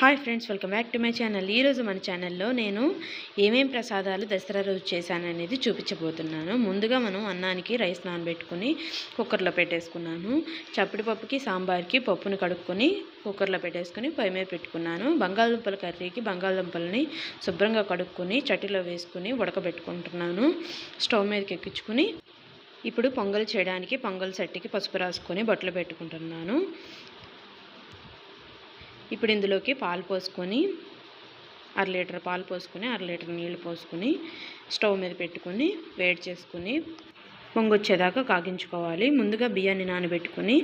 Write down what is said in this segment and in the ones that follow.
Hi friends welcome back to my channel. ఈరోజు మన ఛానల్లో నేను ఏమేం ప్రసాదాలు దసరా రోజు చేశాననేది చూపించబోతున్నాను. ముందుగా మనం అన్నానికి రైస్ నానబెట్టుకుని కుక్కర్లో పెట్టేసుకున్నాను. చప్పటి పప్పుకి సాంబార్కి పప్పుని కడుక్కొని కుక్కర్లో పెట్టేసుకుని పొయ్యి మీద పెట్టుకున్నాను. బంగాళదుంపల కర్రీకి బంగాళదుంపలని శుభ్రంగా కడుక్కొని చట్టిలో వేసుకుని ఉడకబెట్టుకుంటున్నాను. స్టవ్ మీదకి ఎక్కించుకుని ఇప్పుడు పొంగల్ చేయడానికి పొంగల్ సెట్టికి పసుపు రాసుకొని బట్టలు పెట్టుకుంటున్నాను. ఇప్పుడు ఇందులోకి పాలు పోసుకొని అర లీటర్ పాలు పోసుకొని అర లీటర్ నీళ్ళు పోసుకొని స్టవ్ మీద పెట్టుకొని వేడి చేసుకుని పొంగొచ్చేదాకా కాగించుకోవాలి. ముందుగా బియ్యాన్ని నానబెట్టుకొని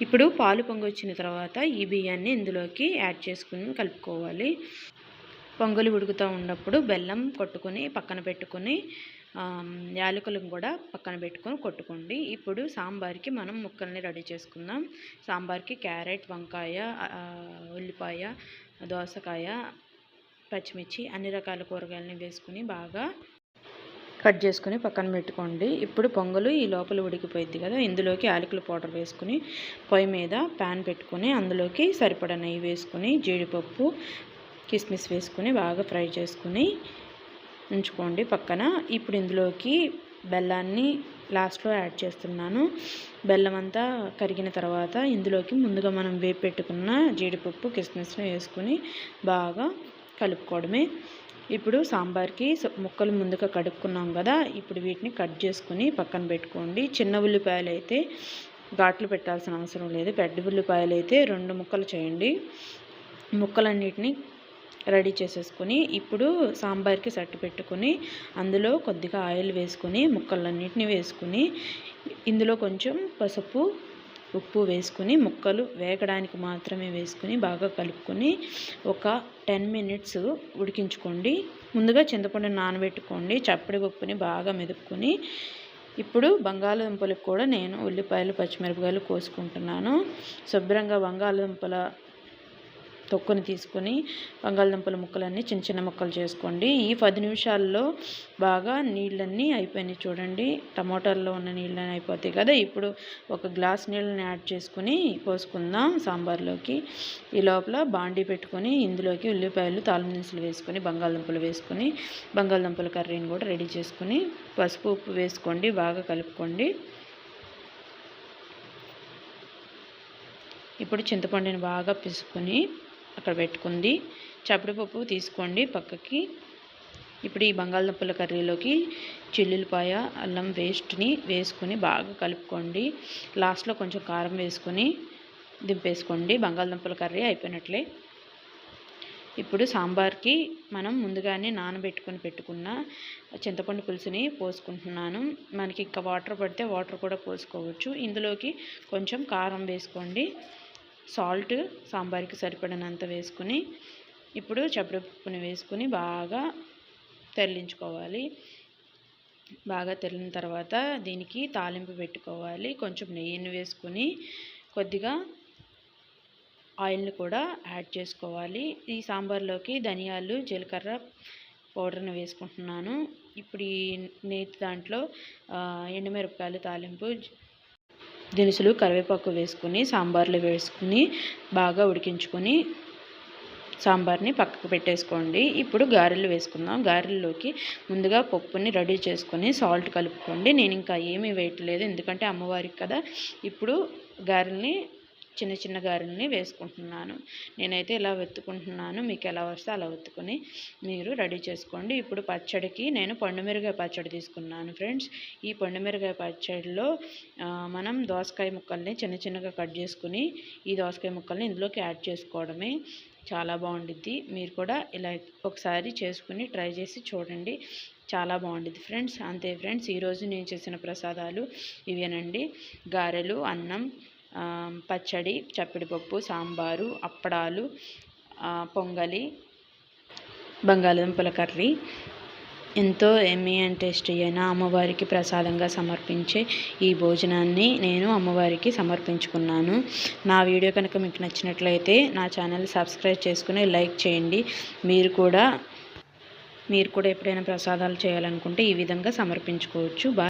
ఇప్పుడు పాలు పొంగొచ్చిన తర్వాత ఈ బియ్యాన్ని ఇందులోకి యాడ్ చేసుకుని కలుపుకోవాలి. పొంగలి ఉడుకుతూ ఉన్నప్పుడు బెల్లం కొట్టుకొని పక్కన పెట్టుకొని యాలకులను కూడా పక్కన పెట్టుకొని కొట్టుకోండి. ఇప్పుడు సాంబార్కి మనం ముక్కల్ని రెడీ చేసుకుందాం. సాంబార్కి క్యారెట్ వంకాయ ఉల్లిపాయ దోసకాయ పచ్చిమిర్చి అన్ని రకాల కూరగాయలని వేసుకుని బాగా కట్ చేసుకుని పక్కన పెట్టుకోండి. ఇప్పుడు పొంగలు ఈ లోపల ఉడికిపోయింది కదా ఇందులోకి యాలకుల పౌడర్ వేసుకుని పొయ్యి మీద ప్యాన్ పెట్టుకుని అందులోకి సరిపడా నెయ్యి వేసుకుని జీడిపప్పు కిస్మిస్ వేసుకుని బాగా ఫ్రై చేసుకుని ఉంచుకోండి పక్కన. ఇప్పుడు ఇందులోకి బెల్లాన్ని లాస్ట్లో యాడ్ చేస్తున్నాను. బెల్లం అంతా కరిగిన తర్వాత ఇందులోకి ముందుగా మనం వేపు పెట్టుకున్న జీడిపప్పు కిస్మిస్ని వేసుకుని బాగా కలుపుకోవడమే. ఇప్పుడు సాంబార్కి ముక్కలు ముందుగా కడుక్కున్నాం కదా ఇప్పుడు వీటిని కట్ చేసుకుని పక్కన పెట్టుకోండి. చిన్న ఉల్లిపాయలు అయితే ఘాట్లు పెట్టాల్సిన అవసరం లేదు. పెద్ద ఉల్లిపాయలు అయితే రెండు ముక్కలు చేయండి. ముక్కలన్నిటిని రెడీ చేసేసుకొని ఇప్పుడు సాంబార్కి సట్టు పెట్టుకొని అందులో కొద్దిగా ఆయిల్ వేసుకుని ముక్కలన్నిటిని వేసుకుని ఇందులో కొంచెం పసుపు ఉప్పు వేసుకుని ముక్కలు వేగడానికి మాత్రమే వేసుకుని బాగా కలుపుకొని ఒక టెన్ మినిట్స్ ఉడికించుకోండి. ముందుగా చింతపండు నానబెట్టుకోండి. చప్పడి ఉప్పుని బాగా మెదుపుకొని ఇప్పుడు బంగాళదుంపలకు కూడా నేను ఉల్లిపాయలు పచ్చిమిరపకాయలు కోసుకుంటున్నాను. శుభ్రంగా బంగాళదుంపల తొక్కుని తీసుకొని బంగాళదుంపల ముక్కలన్నీ చిన్న చిన్న ముక్కలు చేసుకోండి. ఈ పది నిమిషాల్లో బాగా నీళ్ళన్నీ అయిపోయినాయి చూడండి. టమోటాల్లో ఉన్న నీళ్ళని అయిపోతాయి కదా. ఇప్పుడు ఒక గ్లాస్ నీళ్ళని యాడ్ చేసుకుని పోసుకుందాం సాంబార్లోకి. ఈ లోపల బాండీ పెట్టుకొని ఇందులోకి ఉల్లిపాయలు తాళం వేసుకొని బంగాళదుంపలు వేసుకొని బంగాళదుంపల కర్రీని కూడా రెడీ చేసుకుని పసుపు ఉప్పు వేసుకోండి. బాగా కలుపుకోండి. ఇప్పుడు చింతపండుని బాగా పిసుకొని అక్కడ పెట్టుకుంది. చప్పడిపప్పు తీసుకోండి పక్కకి. ఇప్పుడు ఈ బంగాళదుంపల కర్రీలోకి చిల్లులపాయ అల్లం వేస్ట్ని వేసుకొని బాగా కలుపుకోండి. లాస్ట్లో కొంచెం కారం వేసుకొని దింపేసుకోండి. బంగాళదుంపల కర్రీ అయిపోయినట్లే. ఇప్పుడు సాంబార్కి మనం ముందుగానే నానబెట్టుకొని పెట్టుకున్న చింతపండు పులుసుని పోసుకుంటున్నాను. మనకి ఇంకా వాటర్ పడితే వాటర్ కూడా పోసుకోవచ్చు. ఇందులోకి కొంచెం కారం వేసుకోండి. సాల్ట్ సాంబార్కి సరిపడినంత వేసుకుని ఇప్పుడు చప్పడిపప్పుని వేసుకుని బాగా తెరలించుకోవాలి. బాగా తెరిలిన తర్వాత దీనికి తాలింపు పెట్టుకోవాలి. కొంచెం నెయ్యిని వేసుకుని కొద్దిగా ఆయిల్ని కూడా యాడ్ చేసుకోవాలి. ఈ సాంబార్లోకి ధనియాలు జీలకర్ర పౌడర్ని వేసుకుంటున్నాను. ఇప్పుడు ఈ నేతి దాంట్లో ఎండుమిరపకాయలు తాలింపు దినుసులు కరివేపాకు వేసుకుని సాంబార్లో వేసుకుని బాగా ఉడికించుకొని సాంబార్ని పక్కకు పెట్టేసుకోండి. ఇప్పుడు గారెలు వేసుకుందాం. గారెల్లోకి ముందుగా పప్పుని రెడీ చేసుకొని సాల్ట్ కలుపుకోండి. నేను ఇంకా ఏమీ వేయట్లేదు ఎందుకంటే అమ్మవారికి కదా. ఇప్పుడు గారెల్ని చిన్న చిన్న గారెల్ని వేసుకుంటున్నాను. నేనైతే ఇలా వెతుకుంటున్నాను. మీకు ఎలా వస్తే అలా వెతుకుని మీరు రెడీ చేసుకోండి. ఇప్పుడు పచ్చడికి నేను పండుమిరగాయ పచ్చడి తీసుకున్నాను ఫ్రెండ్స్. ఈ పండుమిరగాయ పచ్చడిలో మనం దోసకాయ ముక్కల్ని చిన్న చిన్నగా కట్ చేసుకుని ఈ దోసకాయ ముక్కల్ని ఇందులోకి యాడ్ చేసుకోవడమే చాలా బాగుండిద్ది. మీరు కూడా ఇలా ఒకసారి చేసుకుని ట్రై చేసి చూడండి. చాలా బాగుంటుంది ఫ్రెండ్స్. అంతే ఫ్రెండ్స్ ఈరోజు నేను చేసిన ప్రసాదాలు ఇవేనండి. గారెలు అన్నం పచ్చడి చప్పిడిపప్పు సాంబారు అప్పడాలు పొంగలి బంగాళదుంపల కర్రీ. ఎంతో ఎమ్మీ అండ్ టేస్టీ అయిన అమ్మవారికి ప్రసాదంగా సమర్పించే ఈ భోజనాన్ని నేను అమ్మవారికి సమర్పించుకున్నాను. నా వీడియో కనుక మీకు నచ్చినట్లయితే నా ఛానల్ సబ్స్క్రైబ్ చేసుకుని లైక్ చేయండి. మీరు కూడా మీరు కూడా ఎప్పుడైనా ప్రసాదాలు చేయాలనుకుంటే ఈ విధంగా సమర్పించుకోవచ్చు.